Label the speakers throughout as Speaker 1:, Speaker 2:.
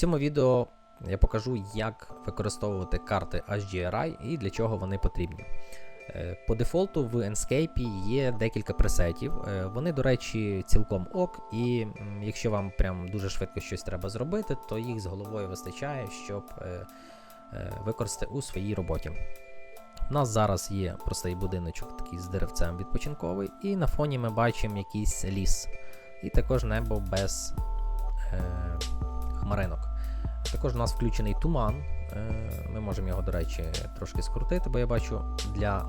Speaker 1: цьому відео я покажу, як використовувати карти HDRI і для чого вони потрібні. Е, По дефолту в Enscape є декілька пресетів. Е, Вони, до речі, цілком ок, і якщо вам прям дуже швидко щось треба зробити, то їх з головою вистачає, щоб е, використати у своїй роботі. У нас зараз є простий будиночок такий з деревцем відпочинковий, і на фоні ми бачимо якийсь ліс, і також небо без е, хмаринок. Також у нас включений туман. Е, Ми можемо його, до речі, трошки скрутити, бо я бачу для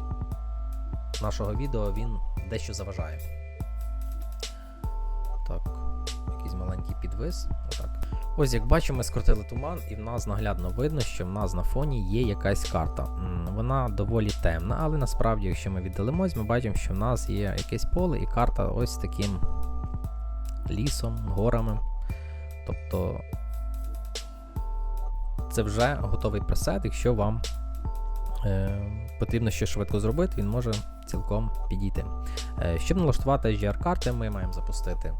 Speaker 1: нашого відео він дещо заважає. Так, якийсь маленький підвис. Отак. Ось як бачимо, ми скрутили туман, і в нас наглядно видно, що в нас на фоні є якась карта. Вона доволі темна, але насправді, якщо ми віддалимось, ми бачимо, що в нас є якесь поле і карта ось таким лісом, горами. Тобто це вже готовий пресет, якщо вам е, потрібно щось швидко зробити, він може цілком підійти. Е, щоб налаштувати HDR-карти, ми маємо запустити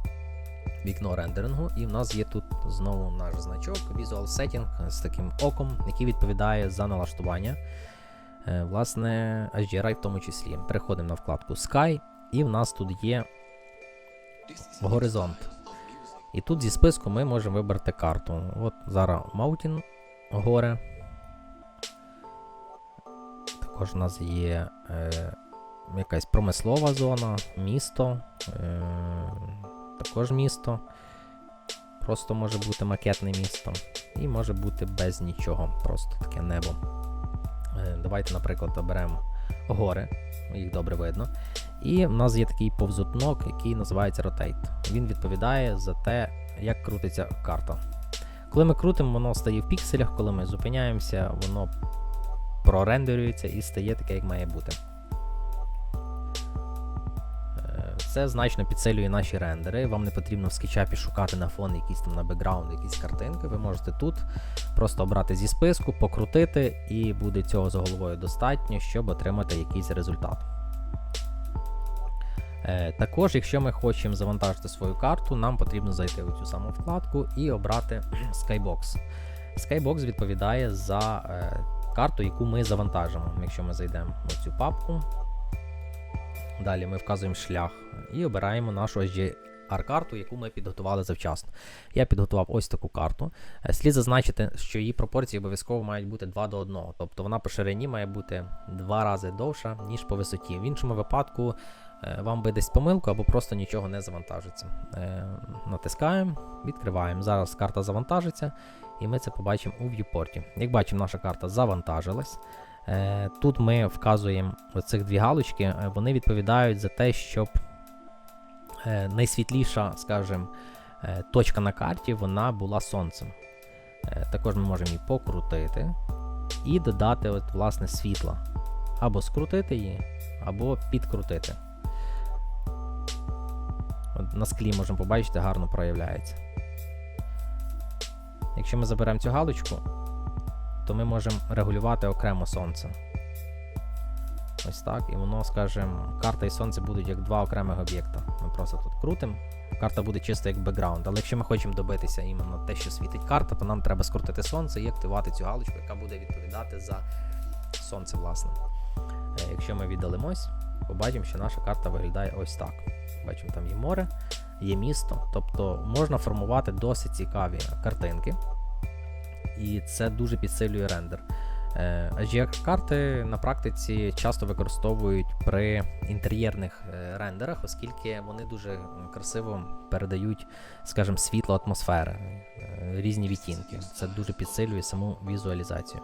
Speaker 1: вікно рендерингу, і в нас є тут знову наш значок Visual Setting з таким оком, який відповідає за налаштування. Е, власне, HDRI в тому числі. Переходимо на вкладку Sky, і в нас тут є горизонт. І тут зі списку ми можемо вибрати карту. От зараз Mountain гори. Також у нас є е, якась промислова зона, місто. Е, також місто. Просто може бути макетне місто. І може бути без нічого. Просто таке небо. Е, давайте, наприклад, оберемо гори. Їх добре видно. І в нас є такий повзутнок, який називається Rotate. Він відповідає за те, як крутиться карта. Коли ми крутимо, воно стає в пікселях, коли ми зупиняємося, воно прорендерюється і стає таке, як має бути. Це значно підсилює наші рендери. Вам не потрібно в скетчапі шукати на фон якісь там на бекграунд, якісь картинки. Ви можете тут просто обрати зі списку, покрутити, і буде цього з головою достатньо, щоб отримати якийсь результат. Е, Також, якщо ми хочемо завантажити свою карту, нам потрібно зайти у цю саму вкладку і обрати Skybox. Skybox відповідає за е, карту, яку ми завантажимо. Якщо ми зайдемо в цю папку, далі ми вказуємо шлях і обираємо нашу HDR-карту, яку ми підготували завчасно. Я підготував ось таку карту. Е, Слід зазначити, що її пропорції обов'язково мають бути 2 до 1, тобто вона по ширині має бути 2 рази довша, ніж по висоті. В іншому випадку е, вам видасть помилку або просто нічого не завантажиться. Е, натискаємо, відкриваємо. Зараз карта завантажиться, і ми це побачимо у в'юпорті. Як бачимо, наша карта завантажилась. Е, Тут ми вказуємо оцих дві галочки, вони відповідають за те, щоб найсвітліша, скажімо, точка на карті вона була сонцем. Також ми можемо її покрутити і додати от, власне світла. Або скрутити її, або підкрутити. На склі можемо побачити, гарно проявляється. Якщо ми заберемо цю галочку, то ми можемо регулювати окремо сонце. Ось так, і воно, скажімо, карта і сонце будуть як два окремих об'єкта. Ми просто тут крутимо. Карта буде чисто як бекграунд. Але якщо ми хочемо добитися іменно те, що світить карта, то нам треба скрутити сонце і активувати цю галочку, яка буде відповідати за сонце, власне. Е, Якщо ми віддалимось, побачимо, що наша карта виглядає ось так. Бачимо, там є море, є місто. Тобто можна формувати досить цікаві картинки. І це дуже підсилює рендер. Е, HDR-карти на практиці часто використовують при інтер'єрних е, рендерах, оскільки вони дуже красиво передають, скажімо, світло атмосфери, е, різні відтінки. Це дуже підсилює саму візуалізацію.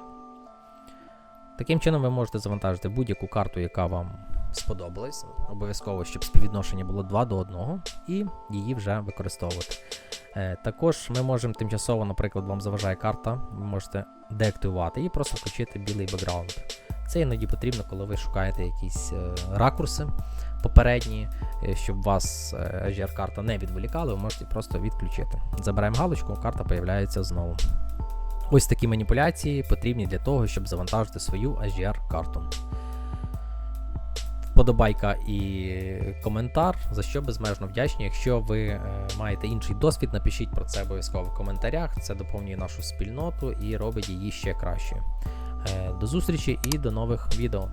Speaker 1: Таким чином, ви можете завантажити будь-яку карту, яка вам сподобалась. Обов'язково, щоб співвідношення було 2 до 1, і її вже використовувати. Е, Також ми можемо тимчасово, наприклад, вам заважає карта, ви можете деактивувати і просто включити білий бекграунд. Це іноді потрібно, коли ви шукаєте якісь е, ракурси попередні, е, щоб вас HDR-карта не відволікала, ви можете просто відключити. Забираємо галочку, карта появляється знову. Ось такі маніпуляції потрібні для того, щоб завантажити свою HDR-карту. Вподобайка і коментар, за що безмежно вдячні. Якщо ви е, маєте інший досвід, напишіть про це обов'язково в коментарях. Це доповнює нашу спільноту і робить її ще краще. До зустрічі і до нових відео.